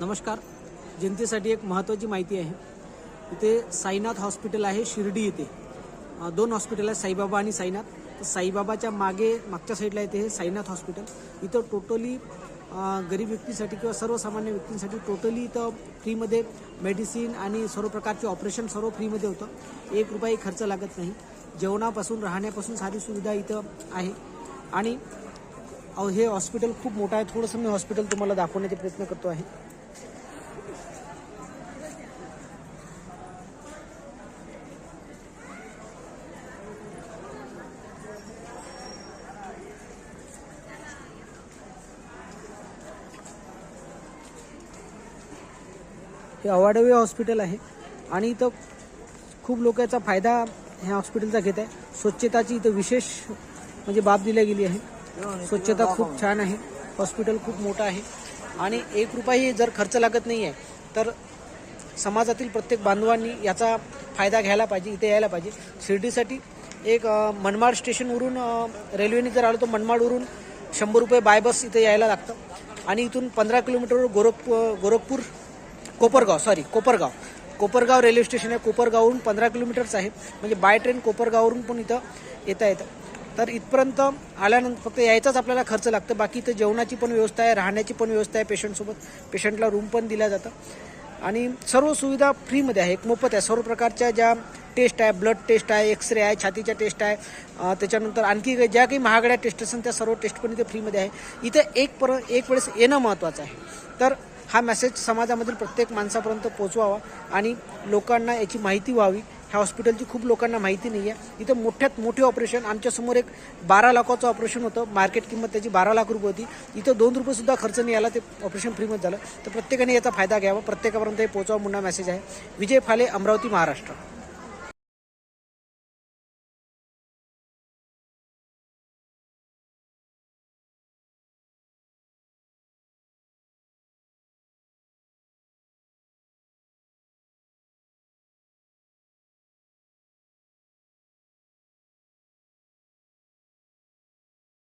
नमस्कार. जनतेसाठी एक महत्त्वाची माहिती आहे. इथे साईनाथ हॉस्पिटल आहे शिर्डी इथे. दोन हॉस्पिटल आहेत साईबाबा आणि साईनाथ. तर साईबाबाच्या मागे मागच्या साईडला येते हे साईनाथ हॉस्पिटल. इथं टोटली गरीब व्यक्तीसाठी किंवा सर्वसामान्य व्यक्तींसाठी टोटली इथं फ्रीमध्ये मेडिसिन आणि सर्व प्रकारचे ऑपरेशन सर्व फ्रीमध्ये होतं. एक रुपयाही खर्च लागत नाही. जेवणापासून राहण्यापासून सारी सुविधा इथं आहे. आणि हे हॉस्पिटल खूप मोठं आहे. थोडंसं मी हॉस्पिटल तुम्हाला दाखवण्याचा प्रयत्न करतो आहे. हे अवाढव्य हॉस्पिटल आहे आणि इथं खूप लोक याचा फायदा ह्या हॉस्पिटलचा घेत आहे. स्वच्छताची इथं विशेष म्हणजे बाब दिल्या गेली आहे. स्वच्छता खूप छान आहे. हॉस्पिटल खूप मोठं आहे. आणि एक रुपयाही जर खर्च लागत नाही आहे तर समाजातील प्रत्येक बांधवांनी याचा फायदा घ्यायला पाहिजे इथे यायला पाहिजे. शिर्डीसाठी एक मनमाड स्टेशनवरून रेल्वेने जर आलो तर मनमाडवरून शंभर रुपये बाय बस इथे यायला लागतं. आणि इथून पंधरा किलोमीटरवर Gorakhpur Gorakhpur Kopargaon sorry Kopargaon. Kopargaon railway station आहे. कोपरगावहून पंधरा किलोमीटरच आहे. म्हणजे बाय ट्रेन कोपरगाववरून पण इथं येता येतं. तर इथपर्यंत आल्यानंतर फक्त यायचाच आपल्याला खर्च लागतं. बाकी इथं जेवणाची पण व्यवस्था आहे राहण्याची पण व्यवस्था आहे. पेशंटसोबत पेशंटला रूम पण दिल्या जातं. आणि सर्व सुविधा फ्रीमध्ये आहे. एक मोफत आहे. सर्व प्रकारच्या ज्या टेस्ट आहे ब्लड टेस्ट आहे एक्सरे आहे छातीच्या टेस्ट आहे. त्याच्यानंतर आणखी काही- ज्या काही महागड्या टेस्ट असतील त्या सर्व टेस्ट पण इथे फ्रीमध्ये आहे. इथे एक पर एक वेळेस येणं महत्त्वाचं आहे. तर हा मेसेज समाजामधील प्रत्येक माणसापर्यंत पोचवावा आणि लोकांना याची माहिती व्हावी. ह्या हॉस्पिटलची खूप लोकांना माहिती नाही आहे इथं मोठ्यात मोठे ऑपरेशन आमच्यासमोर एक बारा लाखाचं ऑपरेशन होतं. मार्केट किंमत त्याची बारा लाख रुपये होती. इथं दोन रुपयेसुद्धा खर्च नाही आला. ते ऑपरेशन फ्रीमध्ये झालं. तर प्रत्येकाने याचा फायदा घ्यावा. प्रत्येकापर्यंत हे पोचवा म्हणून मेसेज आहे. विजय फाले अमरावती महाराष्ट्र.